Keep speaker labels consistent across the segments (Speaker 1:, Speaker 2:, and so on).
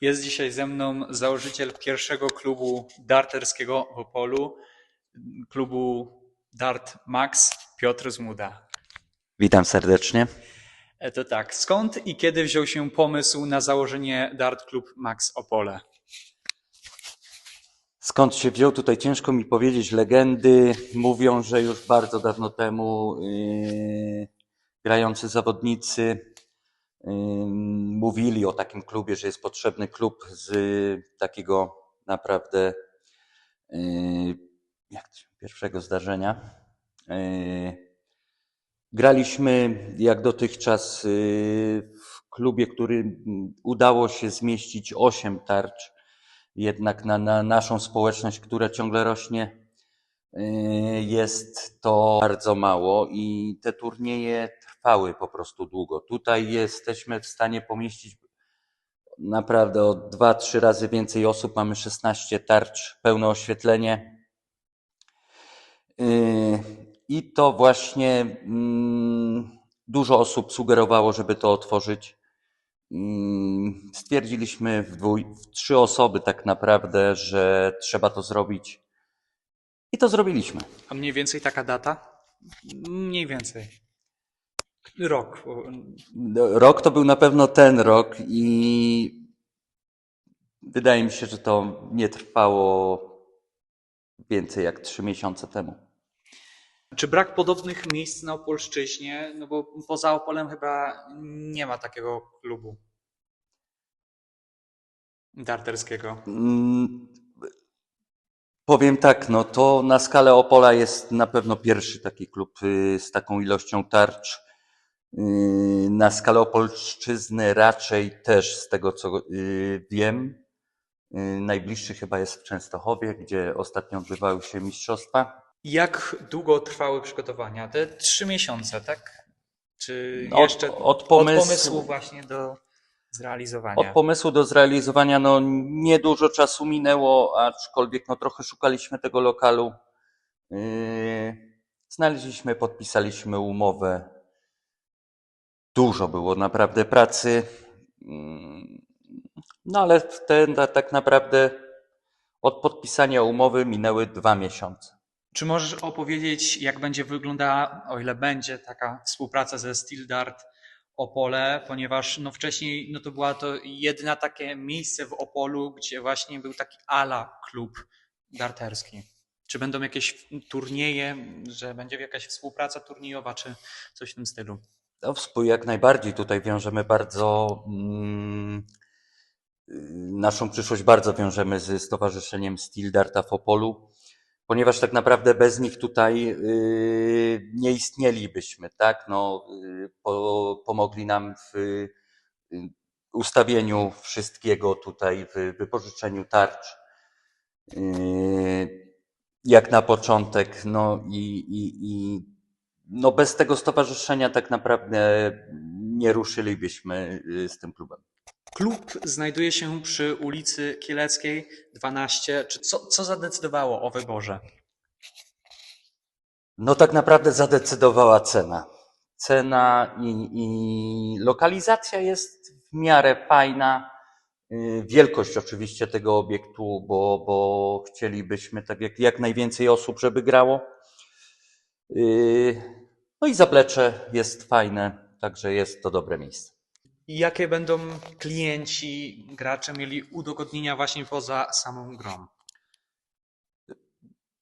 Speaker 1: Jest dzisiaj ze mną założyciel pierwszego klubu darterskiego w Opolu, klubu Dart Max, Piotr Zmuda.
Speaker 2: Witam serdecznie.
Speaker 1: E, To tak, skąd i kiedy wziął się pomysł na założenie Dart Club Max Opole?
Speaker 2: Skąd się wziął tutaj ciężko mi powiedzieć. Legendy mówią, że już bardzo dawno temu yy, grający zawodnicy mówili o takim klubie, że jest potrzebny klub z takiego naprawdę yy, jak to pierwszego zdarzenia. Yy, Graliśmy jak dotychczas yy, w klubie, który mm, udało się zmieścić 8 tarcz. Jednak na, na naszą społeczność, która ciągle rośnie, jest to bardzo mało i te turnieje trwały po prostu długo. Tutaj jesteśmy w stanie pomieścić naprawdę o 2-3 razy więcej osób. Mamy 16 tarcz, pełne oświetlenie. Yy, I to właśnie mm, dużo osób sugerowało, żeby to otworzyć. Mm, Stwierdziliśmy w, dwój, w trzy osoby tak naprawdę, że trzeba to zrobić. I to zrobiliśmy.
Speaker 1: A mniej więcej taka data? Mniej więcej. Rok. bo-
Speaker 2: Rok to był na pewno ten rok i wydaje mi się, że to nie trwało więcej jak trzy miesiące temu.
Speaker 1: Czy brak podobnych miejsc na Opolszczyźnie? No bo poza Opolem chyba nie ma takiego klubu darterskiego.
Speaker 2: Mm, Powiem tak, no to na skalę Opola jest na pewno pierwszy taki klub y, z taką ilością tarcz. Y, Na skalę Opolszczyzny raczej też z tego co y, wiem. Y, Najbliższy chyba jest w Częstochowie, gdzie ostatnio odbywały się mistrzostwa.
Speaker 1: Jak długo trwały przygotowania? Te trzy miesiące, tak? Czy
Speaker 2: Od-
Speaker 1: jeszcze
Speaker 2: od
Speaker 1: od
Speaker 2: pomysłu-
Speaker 1: pomysłu właśnie do zrealizowania?
Speaker 2: Od pomysłu do zrealizowania no niedużo czasu minęło, aczkolwiek no trochę szukaliśmy tego lokalu. Yy, Znaleźliśmy, podpisaliśmy umowę. Dużo było naprawdę pracy. Yy, No ale ten, tak naprawdę od podpisania umowy minęły dwa miesiące.
Speaker 1: Czy możesz opowiedzieć, jak będzie wyglądała, o ile będzie taka współpraca ze Steel Dart Opole, ponieważ no wcześniej no to była to jedyne takie miejsce w Opolu, gdzie właśnie był taki ala klub darterski. Czy będą jakieś turnieje, że będzie jakaś współpraca turniejowa, czy coś w tym stylu?
Speaker 2: No, współ jak najbardziej. Tutaj wiążemy bardzo. Mm, y, naszą przyszłość bardzo wiążemy z Stowarzyszeniem Steel Darta w Opolu, ponieważ tak naprawdę bez nich tutaj y, nie istnielibyśmy, tak? No, y, po, pomogli nam w ustawieniu wszystkiego tutaj, w wypożyczeniu tarcz. Jak na początek, no i, i, i no bez tego stowarzyszenia tak naprawdę nie ruszylibyśmy y, z tym klubem.
Speaker 1: Klub znajduje się przy ulicy Kieleckiej 12. Czy co, co zadecydowało o wyborze?
Speaker 2: No tak naprawdę zadecydowała cena. Cena i, i lokalizacja jest w miarę fajna. Y, Wielkość oczywiście tego obiektu, bo, bo chcielibyśmy tak jak, jak najwięcej osób, żeby grało. Y, No i zaplecze jest fajne, także jest to dobre miejsce.
Speaker 1: I Jakie będą klienci, gracze mieli udogodnienia właśnie poza samą grą?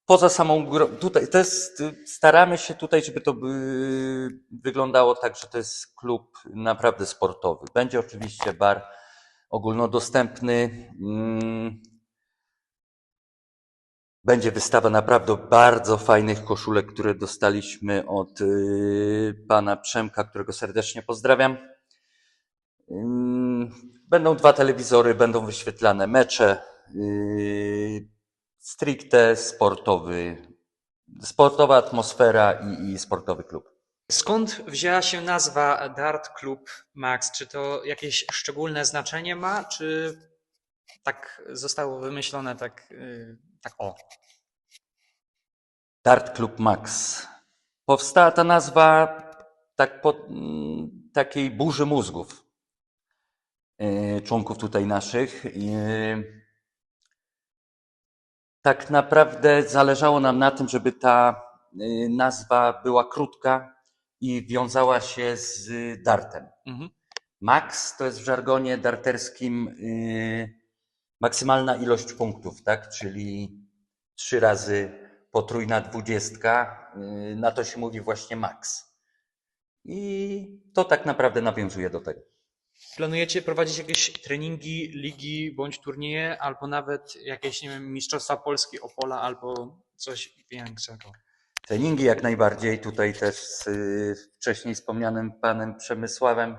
Speaker 2: Poza samą grą, tutaj to jest, staramy się tutaj, żeby to wyglądało tak, że to jest klub naprawdę sportowy. Będzie oczywiście bar ogólnodostępny. Będzie wystawa naprawdę bardzo fajnych koszulek, które dostaliśmy od y, pana Przemka, którego serdecznie pozdrawiam. Będą dwa telewizory, będą wyświetlane mecze. y, Stricte sportowy, sportowa atmosfera i, i sportowy klub.
Speaker 1: Skąd wzięła się nazwa Dart Club Max? Czy to jakieś szczególne znaczenie ma, czy tak zostało wymyślone tak, yy, tak o?
Speaker 2: Dart Club Max. Powstała ta nazwa tak po mm, takiej burzy mózgów. e, członków tutaj naszych. E, Tak naprawdę zależało nam na tym, żeby ta nazwa była krótka i wiązała się z dartem.
Speaker 1: Mhm.
Speaker 2: Max to jest w żargonie darterskim y, maksymalna ilość punktów, tak? Czyli trzy razy potrójna dwudziestka. y, Na to się mówi właśnie max. I to tak naprawdę nawiązuje do tego.
Speaker 1: Planujecie prowadzić jakieś treningi, ligi bądź turnieje, albo nawet jakieś, nie wiem, Mistrzostwa Polski Opola, albo coś większego?
Speaker 2: Treningi jak najbardziej. Tutaj też z y, wcześniej wspomnianym panem Przemysławem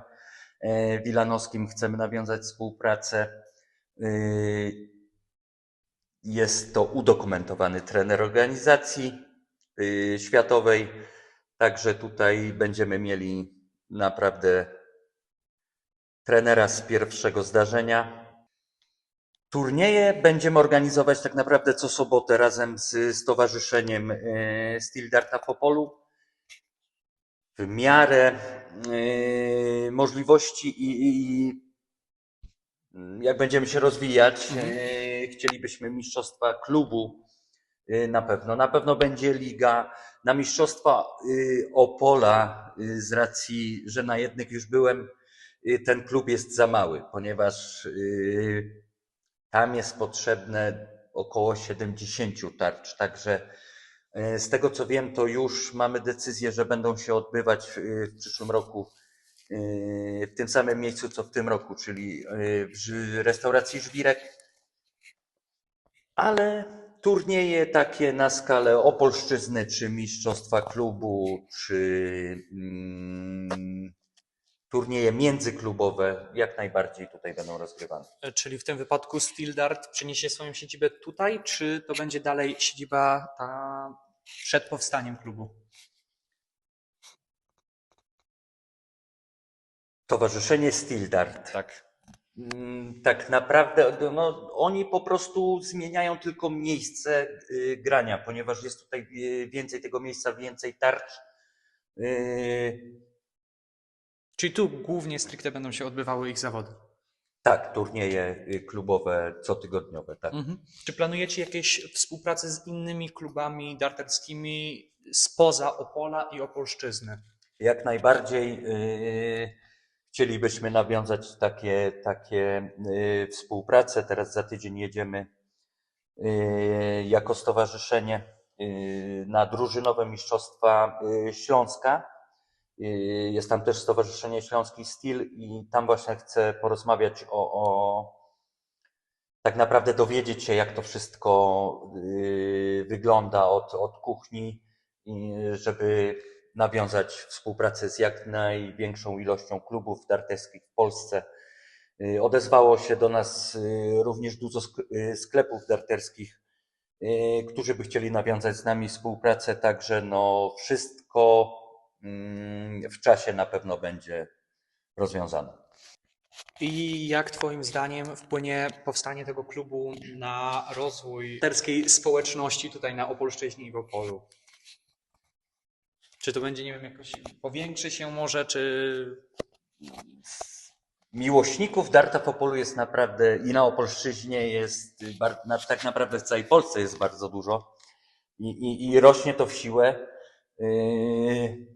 Speaker 2: e, Wilanowskim chcemy nawiązać współpracę. Y, Jest to udokumentowany trener organizacji y, światowej. Także tutaj będziemy mieli naprawdę trenera z pierwszego zdarzenia. Turnieje będziemy organizować tak naprawdę co sobotę razem z Stowarzyszeniem e, Steel Darta w. W miarę możliwości i, i jak będziemy się rozwijać, e, chcielibyśmy mistrzostwa klubu e, na pewno. Na pewno będzie liga. Na mistrzostwa e, Opola z racji, że na jednych już byłem, ten klub jest za mały, ponieważ tam jest potrzebne około 70 tarcz. Także z tego co wiem, to już mamy decyzję, że będą się odbywać w, przyszłym roku w tym samym miejscu co w tym roku, czyli e, w restauracji Żwirek. Ale turnieje takie na skalę Opolszczyzny, czy Mistrzostwa Klubu, czy mm, turnieje międzyklubowe jak najbardziej tutaj będą rozgrywane.
Speaker 1: E, Czyli w tym wypadku Steel Dart przeniesie swoją siedzibę tutaj, czy to będzie dalej siedziba ta przed powstaniem klubu?
Speaker 2: Towarzyszenie Steel Dart.
Speaker 1: Tak.
Speaker 2: Mm, Tak naprawdę no, oni po prostu zmieniają tylko miejsce y, grania, ponieważ jest tutaj y, więcej tego miejsca, więcej tarcz. Y,
Speaker 1: Czyli tu głównie stricte będą się odbywały ich zawody.
Speaker 2: Tak, turnieje klubowe cotygodniowe, tak.
Speaker 1: Mhm. Czy planujecie jakieś współpracę z innymi klubami darterskimi spoza Opola i Opolszczyzny?
Speaker 2: Jak najbardziej y, chcielibyśmy nawiązać takie, takie y, współpracę. Teraz za tydzień jedziemy y, jako stowarzyszenie y, na drużynowe mistrzostwa Śląska. Jest tam też Stowarzyszenie Śląski Steel i tam właśnie chcę porozmawiać o, o tak naprawdę dowiedzieć się, jak to wszystko wygląda od, od kuchni, żeby nawiązać współpracę z jak największą ilością klubów darterskich w Polsce. Y, Odezwało się do nas y, również dużo y, sklepów darterskich, którzy by chcieli nawiązać z nami współpracę, także no wszystko mm, w czasie na pewno będzie rozwiązane.
Speaker 1: I jak Twoim zdaniem wpłynie powstanie tego klubu na rozwój darterskiej społeczności tutaj na Opolszczyźnie i w Opolu? Czy to będzie, nie wiem, jakoś powiększy się może, czy
Speaker 2: Miłośników Darta w Opolu jest naprawdę i na Opolszczyźnie jest, tak naprawdę w całej Polsce jest bardzo dużo i, i, i rośnie to w siłę. Yy,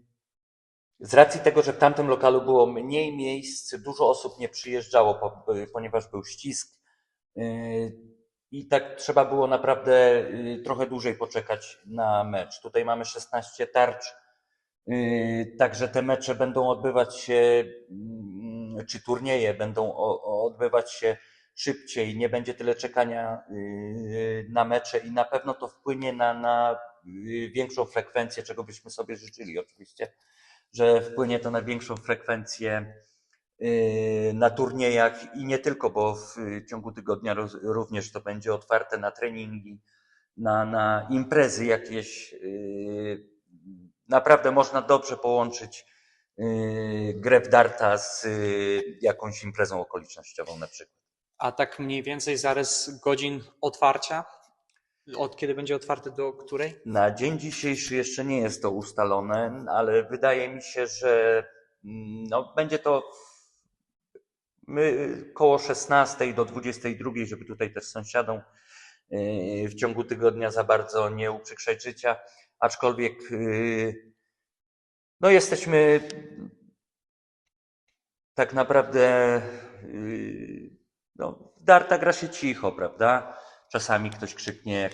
Speaker 2: Z racji tego, że w tamtym lokalu było mniej miejsc, dużo osób nie przyjeżdżało, po, ponieważ był ścisk yy, i tak trzeba było naprawdę yy, trochę dłużej poczekać na mecz. Tutaj mamy 16 tarcz, Także te mecze będą odbywać się, mm, czy turnieje będą odbywać się szybciej, nie będzie tyle czekania yy, na mecze i na pewno to wpłynie na, na yy, większą frekwencję, czego byśmy sobie życzyli oczywiście, że wpłynie to na większą frekwencję yy, na turniejach i nie tylko, bo w yy, ciągu tygodnia również to będzie otwarte na treningi, na, na imprezy jakieś. Naprawdę można dobrze połączyć yy, grę w darta z yy, jakąś imprezą okolicznościową na przykład.
Speaker 1: a tak mniej więcej zarys godzin otwarcia? Od kiedy będzie otwarte do której?
Speaker 2: Na dzień dzisiejszy jeszcze nie jest to ustalone, ale wydaje mi się, że mm, no, będzie to my koło 16 do 22, żeby tutaj też sąsiadom w ciągu tygodnia za bardzo nie uprzykrzać życia, aczkolwiek yy, no jesteśmy tak naprawdę yy, no, Darta gra się cicho, prawda? Czasami ktoś krzyknie, jak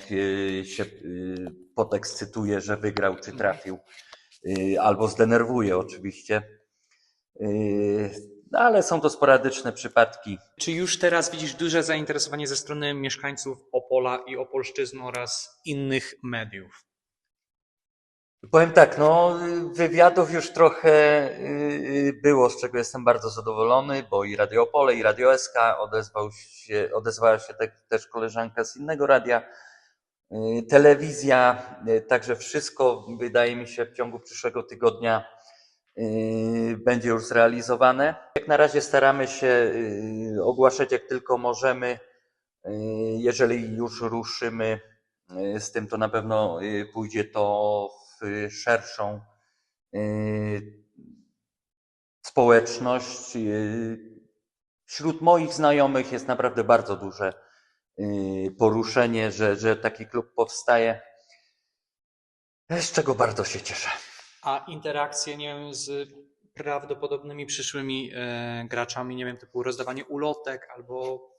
Speaker 2: się yy, podekscytuje, że wygrał czy trafił, albo zdenerwuje oczywiście. No, ale są to sporadyczne przypadki.
Speaker 1: Czy już teraz widzisz duże zainteresowanie ze strony mieszkańców Opola i Opolszczyzny oraz innych mediów?
Speaker 2: Powiem tak, no wywiadów już trochę yy, było, z czego jestem bardzo zadowolony, bo i Radio Opole, i Radio SK odezwał się, odezwała się te, też koleżanka z innego radia, yy, telewizja, także wszystko wydaje mi się w ciągu przyszłego tygodnia będzie już zrealizowane. Jak na razie staramy się yy, ogłaszać jak tylko możemy. Yy, Jeżeli już ruszymy yy, z tym, to na pewno yy, pójdzie to w szerszą yy, społeczność. Yy, Wśród moich znajomych jest naprawdę bardzo duże yy, poruszenie, że, że taki klub powstaje, z czego bardzo się cieszę.
Speaker 1: A interakcje, nie wiem, z prawdopodobnymi przyszłymi e, graczami, nie wiem, typu rozdawanie ulotek albo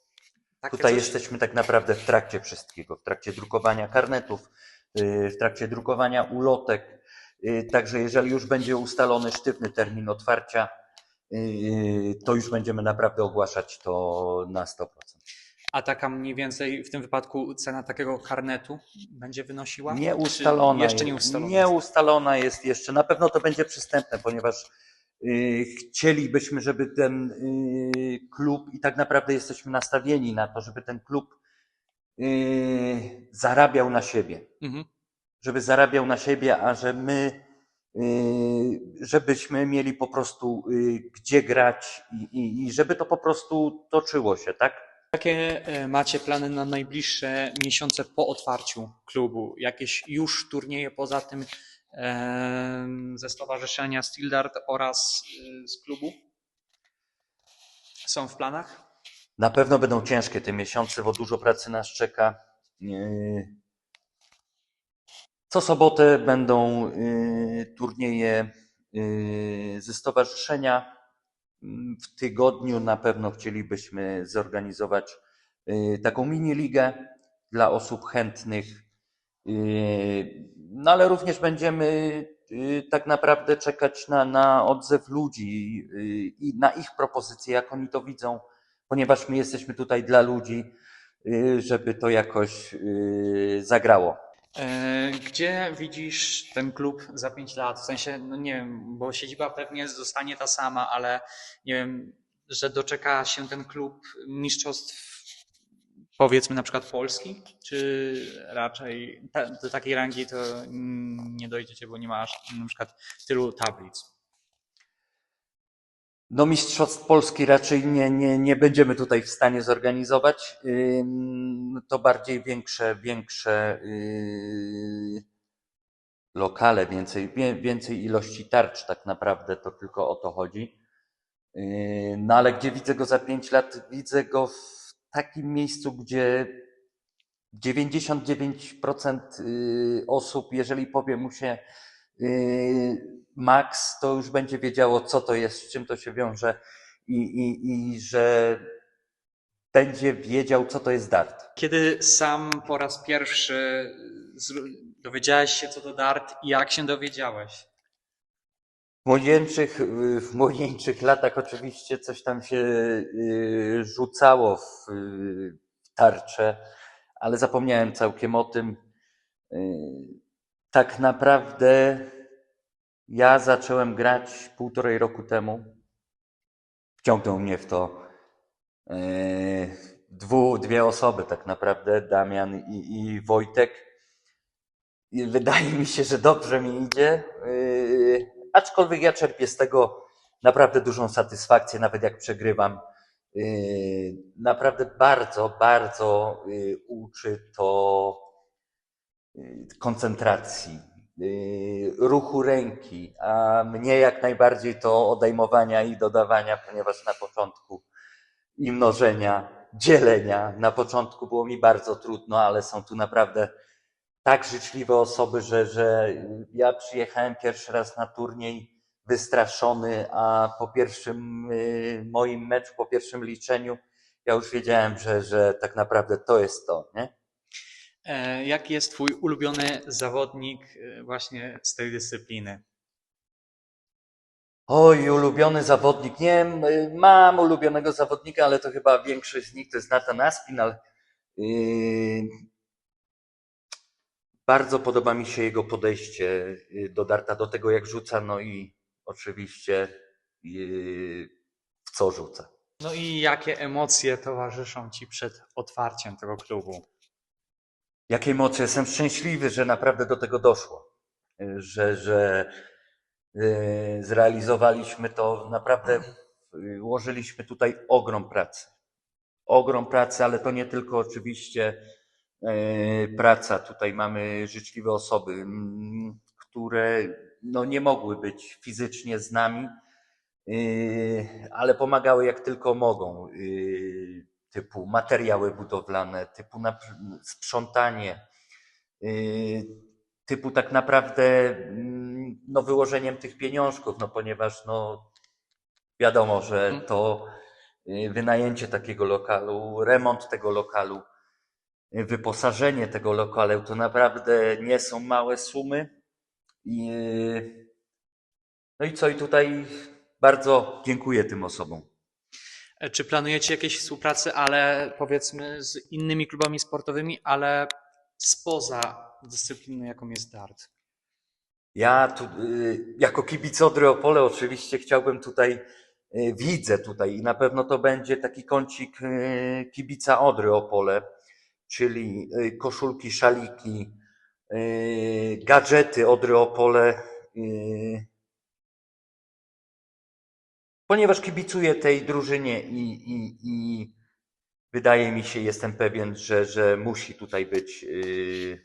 Speaker 2: Tutaj
Speaker 1: coś?
Speaker 2: jesteśmy tak naprawdę w trakcie wszystkiego, w trakcie drukowania karnetów, yy, w trakcie drukowania ulotek. Yy, Także jeżeli już będzie ustalony sztywny termin otwarcia, yy, to już będziemy naprawdę ogłaszać to na 100%.
Speaker 1: A taka mniej więcej w tym wypadku cena takiego karnetu będzie wynosiła?
Speaker 2: Nie
Speaker 1: Czy
Speaker 2: ustalona,
Speaker 1: Jeszcze nie
Speaker 2: jest,
Speaker 1: ustalona.
Speaker 2: nie ustalona jest jeszcze. Na pewno to będzie przystępne, ponieważ yy, chcielibyśmy, żeby ten yy, klub i tak naprawdę jesteśmy nastawieni na to, żeby ten klub yy, zarabiał na siebie.
Speaker 1: Mhm.
Speaker 2: żeby zarabiał na siebie, a że my, yy, żebyśmy mieli po prostu yy, gdzie grać i, i, i żeby to po prostu toczyło się, tak?
Speaker 1: Jakie e, macie plany na najbliższe miesiące po otwarciu klubu? Jakieś już turnieje poza tym ze stowarzyszenia Stildart oraz e, z klubu? Są w planach?
Speaker 2: Na pewno będą ciężkie te miesiące, bo dużo pracy nas czeka. Yy, Co sobotę będą yy, turnieje yy, ze stowarzyszenia. Mm, W tygodniu na pewno chcielibyśmy zorganizować yy, taką mini ligę dla osób chętnych. Yy, No ale również będziemy yy, tak naprawdę czekać na, na odzew ludzi i na ich propozycje, jak oni to widzą, ponieważ my jesteśmy tutaj dla ludzi, żeby to jakoś zagrało.
Speaker 1: E, Gdzie widzisz ten klub za 5 lat? W sensie, no nie wiem, bo siedziba pewnie zostanie ta sama, ale nie wiem, że doczeka się ten klub mistrzostw, powiedzmy na przykład Polski, czy raczej ta, do takiej rangi to nie dojdziecie, bo nie masz na przykład tylu tablic.
Speaker 2: No Mistrzostw Polski raczej nie, nie, nie będziemy tutaj w stanie zorganizować. To bardziej większe, większe yy, lokale, więcej, więcej ilości tarcz tak naprawdę, to tylko o to chodzi. Yy, No ale gdzie widzę go za pięć lat? Widzę go w takim miejscu, gdzie 99% yy, osób, jeżeli powie mu się Max, to już będzie wiedziało, co to jest, z czym to się wiąże i, i, i że będzie wiedział, co to jest dart.
Speaker 1: Kiedy sam po raz pierwszy dowiedziałeś się co to dart i jak się dowiedziałeś?
Speaker 2: W młodzieńczych, w młodzieńczych latach oczywiście coś tam się yy, rzucało w tarczę, ale zapomniałem całkiem o tym. Yy, Tak naprawdę ja zacząłem grać półtorej roku temu. Wciągnął mnie w to yy, dwu, dwie osoby tak naprawdę, Damian i, i Wojtek. I wydaje mi się, że dobrze mi idzie. Yy, aczkolwiek ja czerpię z tego naprawdę dużą satysfakcję, nawet jak przegrywam. Yy, naprawdę bardzo, bardzo uczy to koncentracji, ruchu ręki, a mnie jak najbardziej to odejmowania i dodawania, ponieważ na początku i mnożenia, dzielenia. Na początku było mi bardzo trudno, ale są tu naprawdę tak życzliwe osoby, że, że ja przyjechałem pierwszy raz na turniej wystraszony, a po pierwszym y, moim meczu, po pierwszym liczeniu, ja już wiedziałem, że, że tak naprawdę to jest to, nie?
Speaker 1: E, Jaki jest Twój ulubiony zawodnik e, właśnie z tej dyscypliny?
Speaker 2: Oj, ulubiony zawodnik. Nie wiem, y, mam ulubionego zawodnika, ale to chyba większość z nich to jest Nathan Aspinall. Yy, Bardzo podoba mi się jego podejście y, do darta, do tego jak rzuca, no i oczywiście yy, w co rzuca.
Speaker 1: No i jakie emocje towarzyszą Ci przed otwarciem tego klubu?
Speaker 2: Jakie emocje? Jestem szczęśliwy, że naprawdę do tego doszło. Y, Że, że y, zrealizowaliśmy to. Naprawdę y, włożyliśmy tutaj ogrom pracy. Ogrom pracy, ale to nie tylko oczywiście praca. Tutaj mamy życzliwe osoby, które no, nie mogły być fizycznie z nami, ale pomagały jak tylko mogą. Typu materiały budowlane, typu sprzątanie, y, typu tak naprawdę mm, no, wyłożeniem tych pieniążków, no ponieważ no, wiadomo, że
Speaker 1: Mhm.
Speaker 2: to y, wynajęcie takiego lokalu, remont tego lokalu, y, wyposażenie tego lokalu to naprawdę nie są małe sumy. I, no i co, i tutaj bardzo dziękuję tym osobom.
Speaker 1: Czy planujecie jakieś współpracy, ale powiedzmy z innymi klubami sportowymi, ale spoza dyscypliny, jaką jest dart?
Speaker 2: Ja tu, y, jako kibic Odry Opole oczywiście chciałbym tutaj, y, widzę tutaj i na pewno to będzie taki kącik y, kibica Odry Opole, czyli koszulki, szaliki, gadżety Odry Opole, ponieważ kibicuję tej drużynie i, i, i wydaje mi się, jestem pewien, że, że musi tutaj być y,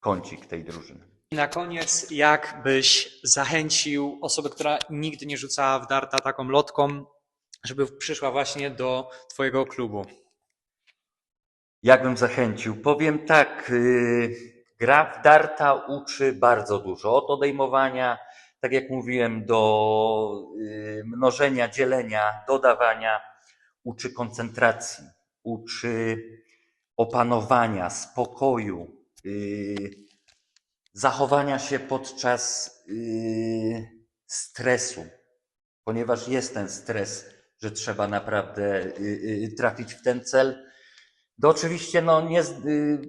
Speaker 2: kącik tej drużyny.
Speaker 1: I na koniec, jak byś zachęcił osobę, która nigdy nie rzucała w darta taką lotką, żeby przyszła właśnie do Twojego klubu?
Speaker 2: Jakbym zachęcił? Powiem tak, yy, gra w darta uczy bardzo dużo. Od odejmowania, tak jak mówiłem, do yy, mnożenia, dzielenia, dodawania. Uczy koncentracji, uczy opanowania, spokoju, yy, zachowania się podczas yy, stresu, ponieważ jest ten stres, że trzeba naprawdę trafić w ten cel. To oczywiście no, nie, y,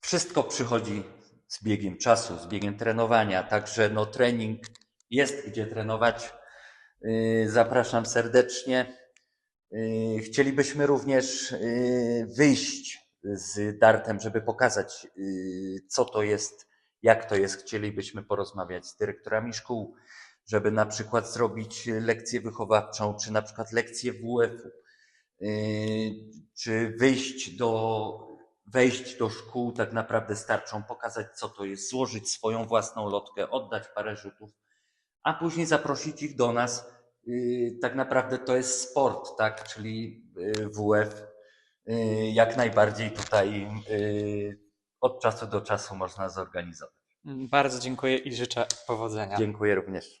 Speaker 2: wszystko przychodzi z biegiem czasu, z biegiem trenowania, także no, trening jest gdzie trenować. Y, Zapraszam serdecznie. Y, Chcielibyśmy również y, wyjść z dartem, żeby pokazać, co to jest, jak to jest. Chcielibyśmy porozmawiać z dyrektorami szkół, żeby na przykład zrobić lekcję wychowawczą, czy na przykład lekcję WF-u czy wyjść do, wejść do szkół tak naprawdę starczą, pokazać co to jest, złożyć swoją własną lotkę, oddać parę rzutów, a później zaprosić ich do nas. Yy, Tak naprawdę to jest sport, tak, czyli yy, WF yy, jak najbardziej tutaj od czasu do czasu można zorganizować.
Speaker 1: Bardzo dziękuję i życzę powodzenia.
Speaker 2: Dziękuję również.